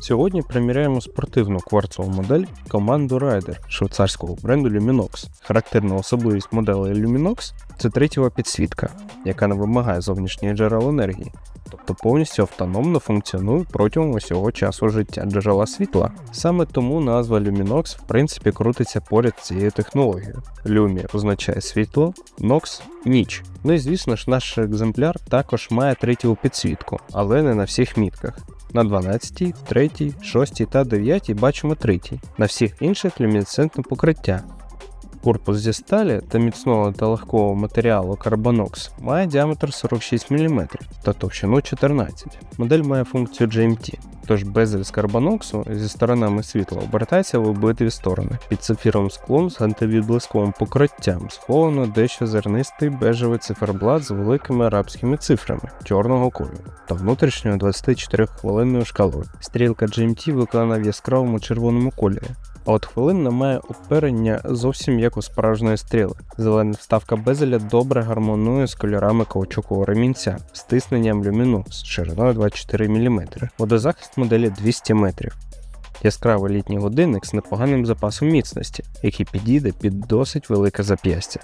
Сьогодні приміряємо спортивну кварцову модель команду Rider швейцарського бренду Luminox. Характерна особливість моделей Luminox це третєва підсвітка, яка не вимагає зовнішніх джерел енергії, тобто повністю автономно функціонує протягом усього часу життя джерела світла. Саме тому назва Luminox в принципі крутиться поряд цією технологією. Lumia означає світло, Nox ніч. Ну і звісно ж, наш екземпляр також має третю підсвітку, але не на всіх мітках. На 12, 3, 6 та 9 бачимо 3. На всіх інших люмінесцентне покриття. Корпус зі сталі та міцного та легкого матеріалу Carbanox має діаметр 46 мм та товщину 14. Модель має функцію GMT, тож безель з карбоноксу зі сторонами світла обертається в обидві сторони. Під сапфіровим склом з антивідблисковим покриттям сховано дещо зернистий бежевий циферблат з великими арабськими цифрами чорного кольору та внутрішньою 24-хвилинною шкалою. Стрілка GMT виконана в яскравому червоному кольорі. А от хвилинна має оперення зовсім як у справжньої стріли. Зелена вставка безеля добре гармонує з кольорами каучукового ремінця, стисненням люміну з шириною 24 мм. Водозахист моделі 200 метрів. Яскравий літній годинник з непоганим запасом міцності, який підійде під досить велике зап'ястя.